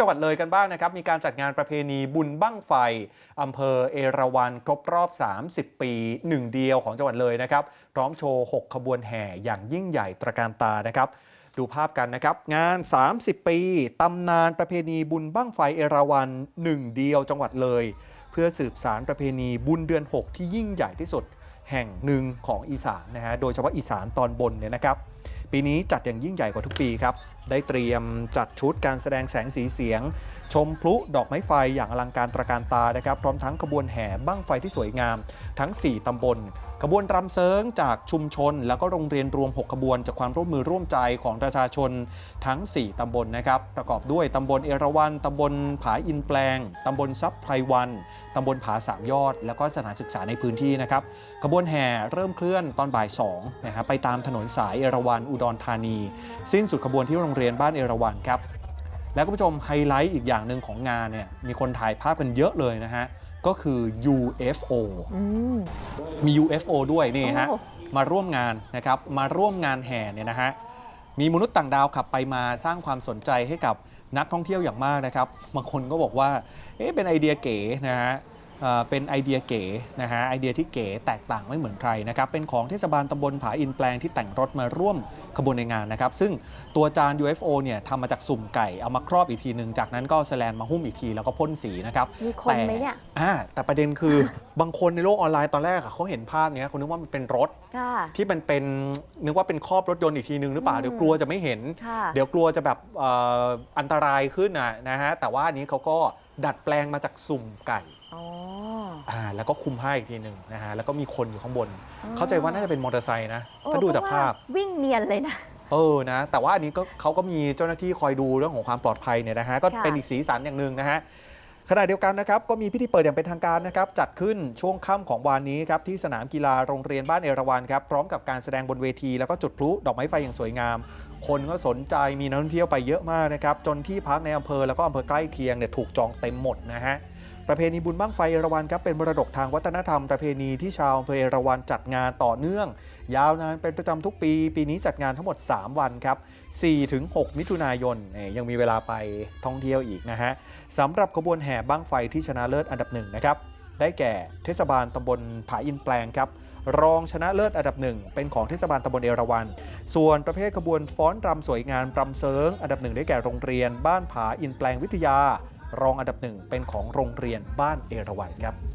จังหวัดเลยกันบ้างนะครับ มีการจัดงานประเพณีบุญบั้งไฟอำเภอเอราวัณครบรอบ 30 ปีหนึ่งเดียวของจังหวัดเลยนะครับ พร้อมโชว์ 6 ขบวนแห่อย่างยิ่งใหญ่ตระการตานะครับ ดูภาพกันนะครับ งาน 30 ปีตำนานประเพณีบุญบั้งไฟเอราวัณหนึ่งเดียวจังหวัดเลย เพื่อสืบสารประเพณีบุญเดือน 6 ที่ยิ่งใหญ่ที่สุด แห่งหนึ่งของอีสานนะฮะโดยเฉพาะอีสานตอนบนเนี่ยนะครับ ปีนี้จัดอย่างยิ่งใหญ่กว่าทุกปีครับ ได้เตรียมจัดชุดการแสดงแสงสีเสียง ชมพลุดอกไม้ไฟอย่างอลังการตระการตานะครับ พร้อมทั้งขบวนแห่บั้งไฟที่สวยงามทั้ง 4 ตำบล ขบวนรำเซิงจากชุมชน แล้วก็โรงเรียนรวม 6 ขบวน จากความร่วมมือร่วมใจของประชาชนทั้ง 4 ตำบลนะครับ ประกอบด้วยตำบลเอราวัณตำบลผาอินแปลงตำบลซับไพรวันตำบลผาสามยอด แล้วก็สถานศึกษาในพื้นที่นะครับขบวนแห่เริ่มเคลื่อนตอนบ่าย2นะฮะไปตามถนนสายเอราวัณอุดรธานี สิ้นสุดขบวนที่โรงเรียนบ้านเอราวัณครับแล้วคุณผู้ชมไฮไลท์อีกอย่างหนึ่งของงานเนี่ยมีคนถ่ายภาพกันเยอะเลยนะฮะ ก็คือ UFO อืมมี UFO ด้วยนี่ฮะโอ้มาร่วมงานนะครับ มาร่วมงานแห่เนี่ยนะฮะ มีมนุษย์ต่างดาวขับไปมาสร้างความสนใจให้กับนักท่องเที่ยวอย่างมากนะครับ บางคนก็บอกว่า เอ๊ะ เป็นไอเดียเก๋นะฮะ เอ่อเป็นไอเดียเก๋นะฮะไอเดียที่เก๋แตกต่างไม่เหมือนใครนะครับเป็นของเทศบาลตำบลผาอินแปลงที่แต่งรถมาร่วมขบวนในงานนะครับซึ่งตัวจาน UFO เนี่ยทำมาจากสุ่มไก่เอามาครอบอีกทีหนึ่งจากนั้นก็แสแลนมาหุ้มอีกทีแล้วก็พ่นสีนะครับมีคนไหมเนี่ยแต่อ่าแต่ประเด็นคือบางคนในโลกออนไลน์ตอนแรกอะเขาเห็นภาพเนี้ยเขานึกว่ามันเป็นรถค่ะที่มันเป็นนึกว่าเป็นครอบรถยนต์อีกทีนึงหรือเปล่าอืมเดี๋ยวกลัวจะไม่เห็นค่ะเดี๋ยวกลัวจะแบบเอ่ออันตรายขึ้นนะนะฮะแต่ว่าอันนี้เขาก็ดัดแปลงมาจากสุ่มไก่ อ๋ออ่าแล้วก็คุมผ้าอีกทีหนึ่งนะฮะแล้วก็มีคนอยู่ข้างบนอ๋อเข้าใจว่าน่าจะเป็นมอเตอร์ไซค์นะโอ้ถ้าดูจากเพระภาพว่วิ่งเนียนเลยนะ เออนะ แต่ว่าอันนี้ก็เขาก็มีเจ้าหน้าที่คอยดูเรื่องของความปลอดภัยเนี่ยนะฮะก็ค่ะเป็นอีกสีสันอย่างหนึ่งนะฮะขณะเดียวกันนะครับก็มีพิธีเปิดอย่างเป็นทางการนะครับจัดขึ้นช่วงค่ำของวานนี้ครับที่สนามกีฬาโรงเรียนบ้านเอราวัณครับพร้อมกับการแสดงบนเวที แล้วก็จุดพลุดอกไม้ไฟอย่างสวยงาม คนก็สนใจมีนักท่องเที่ยวไปเยอะมากนะครับจนที่พักในอำเภอแล้วก็อำเภอใกล้เคียงเนี่ยถูกจองเต็มหมดนะฮะ ประเพณีบุญบั้งไฟเอราวัณครับเป็นมรดกทางวัฒนธรรมประเพณีที่ชาวอำเภอเอราวัณจัดงานต่อเนื่อง ยาวนานเป็นประจำทุกปี ปีนี้จัดงานทั้งหมด 3 วันครับ4-6 มิถุนายนยยังมีเวลาไปท่องเที่ยวอีกนะฮะสำหรับขบวนแห่บั้งไฟที่ชนะเลิศอันดับหนึ่งนะครับได้แก่เทศบาลตำบลผาอินแปลงครับรองชนะเลิศอันดับหนึ่งเป็นของเทศบาลตำบลเอราวัณ ส่วนประเภทขบวนฟ้อนรำสวยงามรำเซิง อันดับหนึ่งได้แก่โรงเรียน บ้านผาอินแปลงวิทยา รองอันดับหนึ่งเป็นของโรงเรียนบ้านเอราวัณครับ